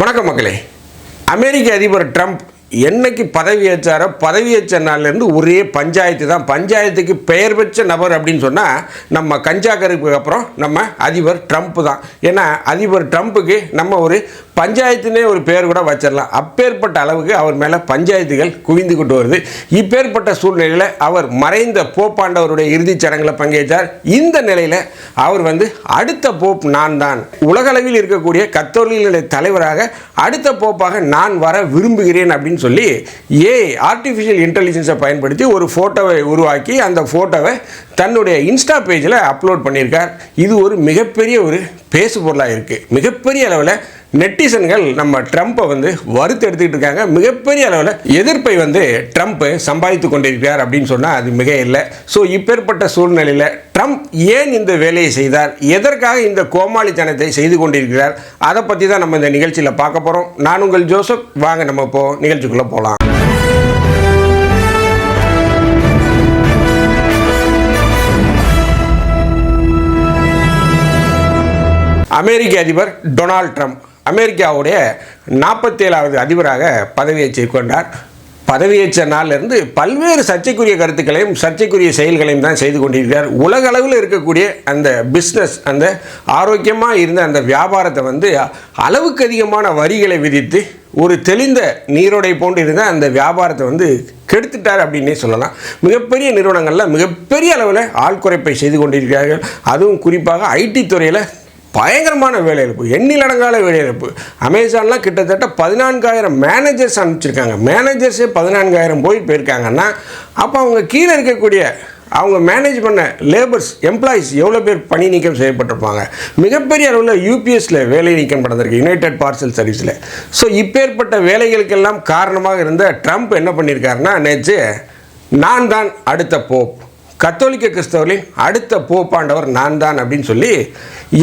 வணக்கம் மக்களே. அமெரிக்க அதிபர் ட்ரம்ப் என்னைக்கு பதவியேற்றாரோ பதவியேற்ற நாள்லேருந்து ஒரே பஞ்சாயத்து தான். பஞ்சாயத்துக்கு பெயர் பெற்ற நபர் அப்படின்னு சொன்னால் நம்ம கஞ்சாக்கருக்கு அப்புறம் நம்ம அதிபர் ட்ரம்ப் தான். ஏன்னா அதிபர் ட்ரம்ப்புக்கு நம்ம ஒரு பஞ்சாயத்துனே ஒரு பேர் கூட வச்சிடலாம் அப்பேற்பட்ட அளவுக்கு அவர் மேலே பஞ்சாயத்துகள் குவிந்து கொண்டு வருது. இப்பேற்பட்ட சூழ்நிலையில் அவர் மறைந்த போப்பாண்டவருடைய இறுதிச் சடங்கில் பங்கேற்றார். இந்த நிலையில் அவர் வந்து அடுத்த போப் நான் தான். உலகளவில் இருக்கக்கூடிய கத்தோலிகளுடைய தலைவராக அடுத்த போப்பாக நான் வர விரும்புகிறேன் அப்படின்னு சொல்லி ஏ ஆர்டிஃபிஷியல் இன்டெலிஜென்ஸை பயன்படுத்தி ஒரு ஃபோட்டோவை உருவாக்கி அந்த ஃபோட்டோவை தன்னுடைய இன்ஸ்டா பேஜில் அப்லோட் பண்ணியிருக்கார். இது ஒரு மிகப்பெரிய ஒரு பேசு பொருளாக இருக்குது மிகப்பெரிய அளவில் நெட்டிசன்கள் நம்ம ட்ரம்ப்பை வந்து வறுத்து எடுத்துக்கிட்டு இருக்காங்க. மிகப்பெரிய அளவில் எதிர்ப்பை வந்து ட்ரம்ப் சம்பாதித்து கொண்டிருக்கிறார் அப்படின்னு சொன்னால் அது மிக இல்லை. ஸோ இப்பேற்பட்ட சூழ்நிலையில் ட்ரம்ப் ஏன் இந்த வேலையை செய்தார்? எதற்காக இந்த கோமாளித்தனத்தை செய்து கொண்டிருக்கிறார்? அதை பற்றி தான் நம்ம இந்த நிகழ்ச்சியில் பார்க்க போகிறோம் நான் உங்கள் ஜோசப். வாங்க நம்ம இப்போ நிகழ்ச்சிக்குள்ளே போகலாம் அமெரிக்க அதிபர் டொனால்ட் ட்ரம்ப். அமெரிக்காவுடைய நாற்பத்தேழாவது அதிபராக பதவியேற்றுக் கொண்டார். பதவியேற்ற நாளிலிருந்து பல்வேறு சர்ச்சைக்குரிய கருத்துக்களையும் சர்ச்சைக்குரிய செயல்களையும் தான் செய்து கொண்டிருக்கிறார். உலக அளவில் இருக்கக்கூடிய அந்த பிஸ்னஸ் அந்த ஆரோக்கியமாக இருந்த அந்த வியாபாரத்தை வந்து அளவுக்கு அதிகமான வரிகளை விதித்து ஒரு தெளிந்த நீரோடை போன்று இருந்த அந்த வியாபாரத்தை வந்து கெடுத்துட்டார் அப்படின்னே சொல்லலாம். மிகப்பெரிய நிறுவனங்களில் மிகப்பெரிய அளவில் ஆள் குறைப்பை செய்து கொண்டிருக்கிறார்கள். அதுவும் குறிப்பாக ஐடி துறையில் பயங்கரமான வேலையிழப்பு எண்ணிலடங்கால வேலையிழப்பு. அமேசான்லாம் கிட்டத்தட்ட பதினான்காயிரம் மேனேஜர்ஸ் அனுப்பிச்சிருக்காங்க. மேனேஜர்ஸே பதினான்காயிரம் போய் போயிருக்காங்கன்னா அப்போ அவங்க கீழே இருக்கக்கூடிய அவங்க மேனேஜ் பண்ண லேபர்ஸ் எம்ப்ளாயிஸ் எவ்வளோ பேர் பணி நீக்கம் செய்யப்பட்டிருப்பாங்க? மிகப்பெரிய அளவில் யூபிஎஸ்சில் வேலை நீக்கம் நடந்திருக்கு யுனைடெட் பார்சல் சர்வீஸில் ஸோ இப்பேற்பட்ட வேலைகளுக்கெல்லாம் காரணமாக இருந்த ட்ரம்ப் என்ன பண்ணியிருக்காருன்னா நேற்று நான் தான் அடுத்த போப் கத்தோலிக்க கிறிஸ்தவர்களின் அடுத்த போப்பாண்டவர் நான் தான் அப்படின்னு சொல்லி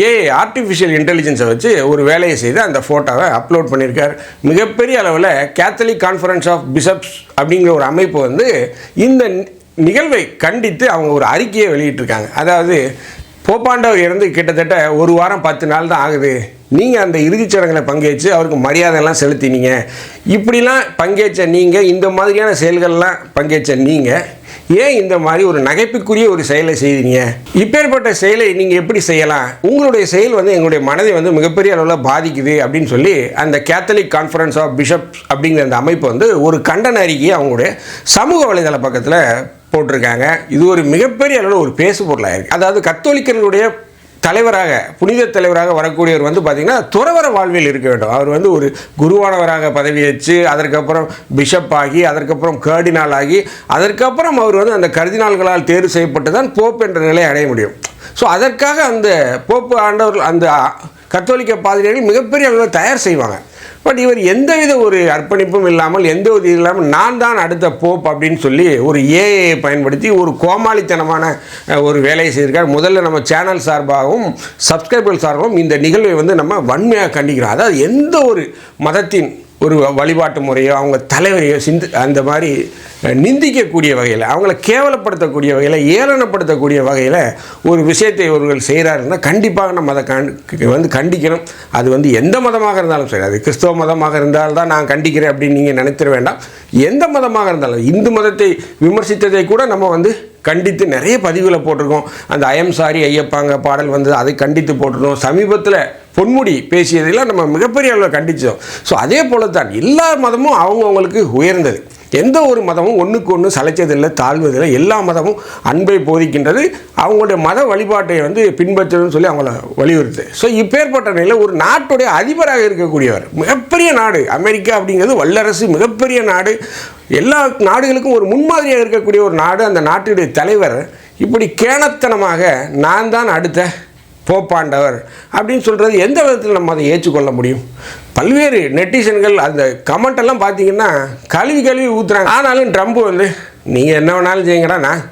ஏ ஆர்டிஃபிஷியல் இன்டெலிஜென்ஸை வச்சு ஒரு வேலையை செய்து அந்த ஃபோட்டோவை அப்லோட் பண்ணியிருக்கார். மிகப்பெரிய அளவில் கேத்தலிக் கான்ஃபரன்ஸ் ஆஃப் பிஷப்ஸ் அப்படிங்கிற ஒரு அமைப்பு வந்து இந்த நிகழ்வை கண்டித்து அவங்க ஒரு அறிக்கையை வெளியிட்டிருக்காங்க. அதாவது போப்பாண்டவர் இறந்து கிட்டத்தட்ட ஒரு வாரம் பத்து நாள் தான் ஆகுது. நீங்கள் அந்த இறுதிச் சடங்கில் பங்கேற்று அவருக்கு மரியாதையெல்லாம் செலுத்தினீங்க. இப்படிலாம் பங்கேற்ற நீங்கள் இந்த மாதிரியான செயல்கள்லாம் பங்கேற்ற நீங்கள் ஏன் இந்த மாதிரி ஒரு நகைப்புக்குரிய ஒரு செயலை செய்தீங்க? இப்பேற்பட்ட செயலை நீங்கள் எப்படி செய்யலாம்? உங்களுடைய செயல் வந்து எங்களுடைய மனதை வந்து மிகப்பெரிய அளவில் பாதிக்குது அப்படின்னு சொல்லி அந்த கேத்தலிக் கான்ஃபரன்ஸ் ஆஃப் பிஷப்ஸ் அப்படிங்கிற அந்த அமைப்பு வந்து ஒரு கண்டன அறிக்கையை அவங்களுடைய சமூக வலைதள பக்கத்தில் போட்டிருக்காங்க. இது ஒரு மிகப்பெரிய அளவில் ஒரு பேசு பொருளாக இருக்குது அதாவது கத்தோலிக்கர்களுடைய தலைவராக புனித தலைவராக வரக்கூடியவர் வந்து பார்த்திங்கன்னா துறவர வாழ்வில் இருக்க வேண்டும். அவர் வந்து ஒரு குருவானவராக பதவியேற்று அதற்கப்புறம் பிஷப் ஆகி அதற்கப்புறம் கர்டினால் ஆகி அதற்கப்புறம் அவர் வந்து அந்த கர்தினால்களால் தேர்வு செய்யப்பட்டு தான் போப் என்ற நிலையை அடைய முடியும். ஸோ அதற்காக அந்த போப்பு ஆண்டவர் அந்த கத்தோலிக்க பாதிரியார்கள் மிகப்பெரிய அளவில் தயார் செய்வாங்க. பட் இவர் எந்தவித ஒரு அர்ப்பணிப்பும் இல்லாமல் எந்த ஒரு இது இல்லாமல் நான் தான் அடுத்த போப் அப்படின்னு சொல்லி ஒரு ஏஐ பயன்படுத்தி ஒரு கோமாளித்தனமான ஒரு வேலையை செய்திருக்கார். முதல்ல நம்ம சேனல் சார்பாகவும் சப்ஸ்கிரைபர் சார்பாகவும் இந்த நிகழ்வை வந்து நம்ம வன்மையாக கண்டிக்கிறோம். அதாவது எந்த ஒரு மதத்தின் ஒரு வழிபாட்டு முறையோ அவங்க தலைவரையோ சிந்து அந்த மாதிரி நிந்திக்கக்கூடிய வகையில் அவங்கள கேவலப்படுத்தக்கூடிய வகையில் ஏளனப்படுத்தக்கூடிய வகையில் ஒரு விஷயத்தை இவர்கள் செய்கிறாருன்னா கண்டிப்பாக நம்ம அதை கண் வந்து கண்டிக்கணும். அது வந்து எந்த மதமாக இருந்தாலும் சரி. அது கிறிஸ்தவ மதமாக இருந்தால் தான் நான் கண்டிக்கிறேன் அப்படின்னு நீங்கள் நினைத்திட வேண்டாம். எந்த மதமாக இருந்தாலும் இந்து மதத்தை விமர்சித்ததை கூட நம்ம வந்து கண்டித்து நிறைய பதிவுகளை போட்டிருக்கோம். அந்த ஐஎம் சாரி ஐயப்பாங்க பாடல் வந்து அதை கண்டித்து போட்டிருக்கோம் சமீபத்தில் பொன்முடி பேசியதெல்லாம் நம்ம மிகப்பெரிய அளவில் கண்டித்தோம் ஸோ அதே போல தான் எல்லா மதமும் அவங்கவுங்களுக்கு உயர்ந்தது. எந்த ஒரு மதமும் ஒன்றுக்கு ஒன்று சளைச்சதில்லை தாழ்வதில்லை. எல்லா மதமும் அன்பை போதிக்கின்றது. அவங்களுடைய மத வழிபாட்டை வந்து பின்பற்றணும்னு சொல்லி அவங்கள வலியுறுத்து. ஸோ இப்பேற்பட்ட நிலையில் ஒரு நாட்டுடைய அதிபராக இருக்கக்கூடியவர் மிகப்பெரிய நாடு அமெரிக்கா அப்படிங்கிறது வல்லரசு மிகப்பெரிய நாடு. எல்லா நாடுகளுக்கும் ஒரு முன்மாதிரியாக இருக்கக்கூடிய ஒரு நாடு. அந்த நாட்டுடைய தலைவர் இப்படி கேணத்தனமாக நான் தான் அடுத்த போப்பாண்டவர் அப்படின்னு சொல்கிறது எந்த விதத்தில் நம்ம அதை ஏற்றுக்கொள்ள முடியும்? பல்வேறு நெட்டிசன்கள் அந்த கமெண்ட் எல்லாம் பார்த்தீங்கன்னா கழுவி கழுவி ஊற்றுறாங்க ஆனாலும் ட்ரம்ப் வந்து நீங்கள் என்ன வேணாலும் செய்யுங்கடா நான்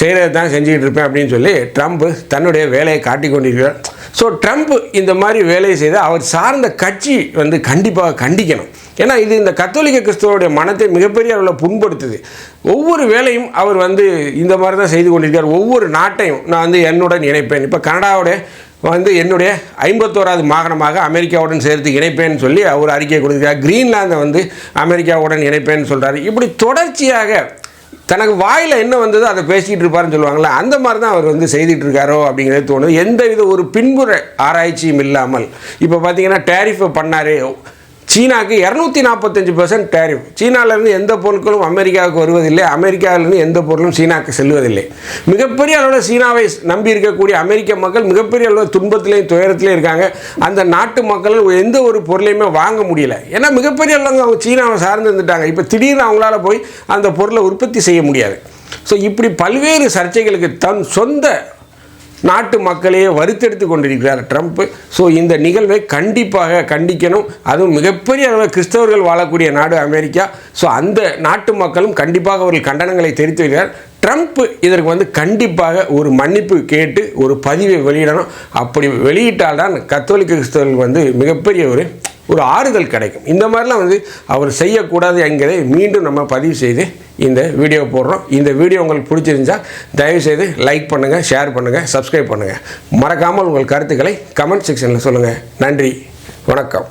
செய்கிறது தான் செஞ்சுக்கிட்டு இருப்பேன் அப்படின்னு சொல்லி ட்ரம்ப் தன்னுடைய வேலையை காட்டி கொண்டிருக்கிறார். ஸோ ட்ரம்ப் இந்த மாதிரி வேலையை செய்து அவர் சார்ந்த கட்சி வந்து கண்டிப்பாக கண்டிக்கணும். ஏன்னா இது இந்த கத்தோலிக்க கிறிஸ்தவருடைய மனத்தை மிகப்பெரிய அளவில் புண்படுத்துது. ஒவ்வொரு வேலையும் அவர் வந்து இந்த மாதிரி தான் செய்து கொண்டிருக்கார். ஒவ்வொரு நாட்டையும் நான் வந்து என்னுடன் இணைப்பேன். இப்போ கனடாவுடைய வந்து என்னுடைய ஐம்பத்தோராது மாகாணமாக அமெரிக்காவுடன் சேர்த்து இணைப்பேன்னு சொல்லி அவர் அறிக்கை கொடுக்குறார். கிரீன்லாந்தை வந்து அமெரிக்காவுடன் இணைப்பேன்னு சொல்கிறாரு இப்படி தொடர்ச்சியாக தனக்கு வாயில் என்ன வந்ததோ அதை பேசிக்கிட்டு இருப்பாருன்னு சொல்லுவாங்களே அந்த மாதிரி தான் அவர் வந்து செய்துட்டு இருக்காரோ அப்படிங்கிறது தோணுது. எந்த வித ஒரு பின்புற ஆராய்ச்சியும் இல்லாமல். இப்போ பார்த்தீங்கன்னா டேரிஃபை பண்ணாரே. சீனாக்கு இரநூத்தி நாற்பத்தஞ்சு பர்சன்ட் டேரிஃப் சீனாவிலேருந்து எந்த பொருட்களும் அமெரிக்காவுக்கு வருவதில்லை. அமெரிக்காவிலேருந்து எந்த பொருளும் சீனாவுக்கு செல்வதில்லை. மிகப்பெரிய அளவில் சீனாவை நம்பி இருக்கக்கூடிய அமெரிக்க மக்கள் மிகப்பெரிய அளவில் துன்பத்திலையும் துயரத்திலையும் இருக்காங்க. அந்த நாட்டு மக்கள் எந்த ஒரு பொருளையுமே வாங்க முடியல. ஏன்னா மிகப்பெரிய அளவில் அவங்க சீனாவை சார்ந்து இருந்துட்டாங்க. இப்போ திடீர்னு அவங்களால போய் அந்த பொருளை உற்பத்தி செய்ய முடியாது. ஸோ இப்படி பல்வேறு சர்ச்சைகளுக்கு தன் சொந்த நாட்டு மக்களையே வருத்தெடுத்து கொண்டிருக்கிறார் ட்ரம்ப் ஸோ இந்த நிகழ்வை கண்டிப்பாக கண்டிக்கணும். அதுவும் மிகப்பெரிய அளவில் கிறிஸ்தவர்கள் வாழக்கூடிய நாடு அமெரிக்கா. ஸோ அந்த நாட்டு மக்களும் கண்டிப்பாக அவர்கள் கண்டனங்களை தெரிவித்து வருகிறார். ட்ரம்ப் இதற்கு வந்து கண்டிப்பாக ஒரு மன்னிப்பு கேட்டு ஒரு பதிவை வெளியிடணும். அப்படி வெளியிட்டால்தான் கத்தோலிக்க கிறிஸ்தவர்கள் வந்து மிகப்பெரிய ஒரு ஒரு ஆறுதல் கிடைக்கும். இந்த மாதிரிலாம் வந்து அவர் செய்யக்கூடாது என்கிறதை மீண்டும் நம்ம பதிவு செய்து இந்த வீடியோ போடுறோம். இந்த வீடியோ உங்களுக்கு பிடிச்சிருந்தால் தயவுசெய்து லைக் பண்ணுங்கள் ஷேர் பண்ணுங்கள் சப்ஸ்கிரைப் பண்ணுங்கள் மறக்காமல் உங்கள் கருத்துக்களை கமெண்ட் செக்ஷனில் சொல்லுங்கள் நன்றி வணக்கம்.